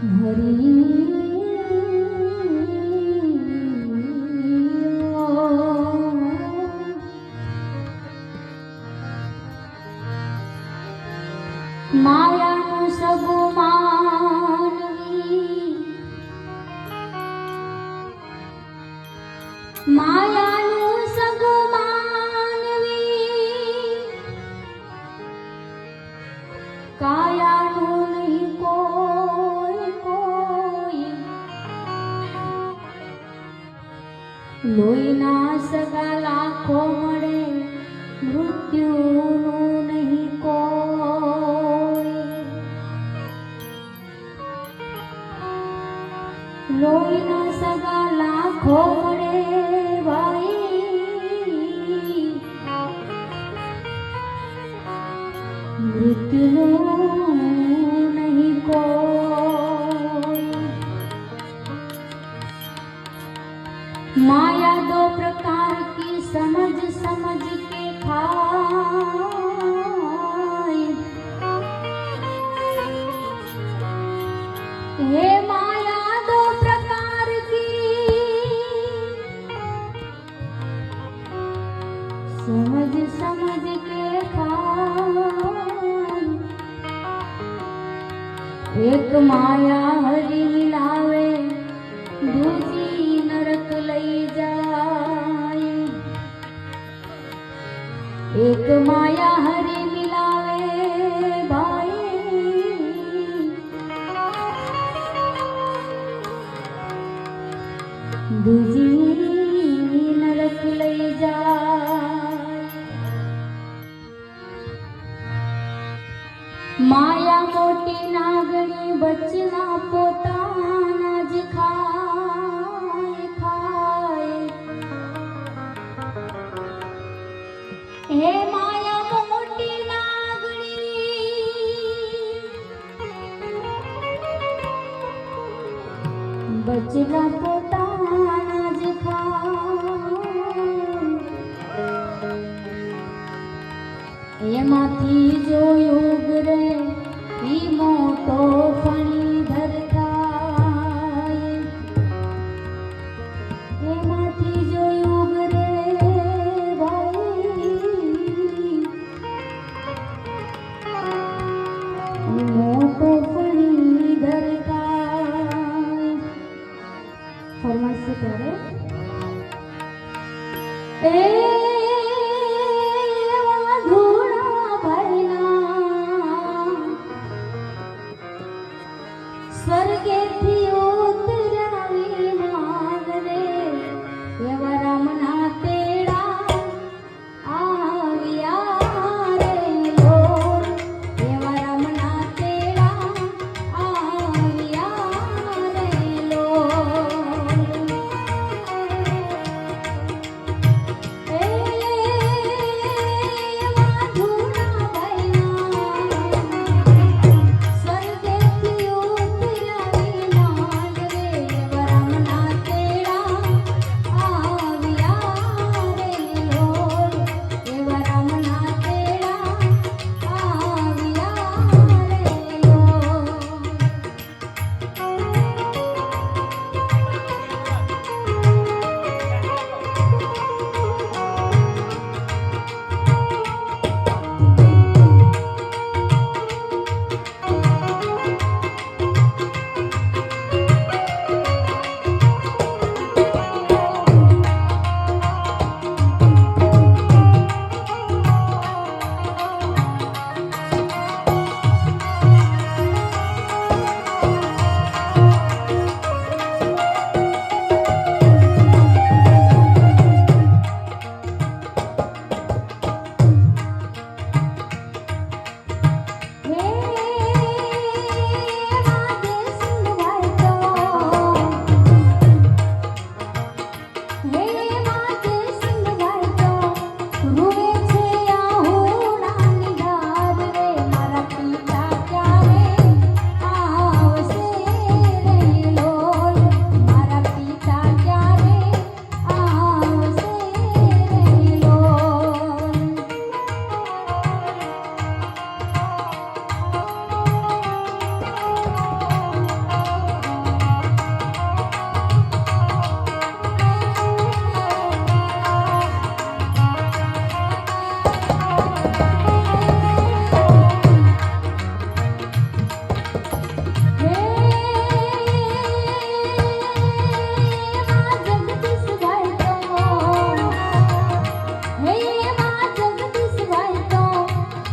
हरी લોહીના સગા લાખો એક માયા હરી મિલાવે દૂજી નરક લઈ જાય. એક માયા માયા મોટી નાગણી બચના પોતાના જ ખાય ખાય. હે માયા મોટી નાગણી બચના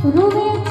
রুমে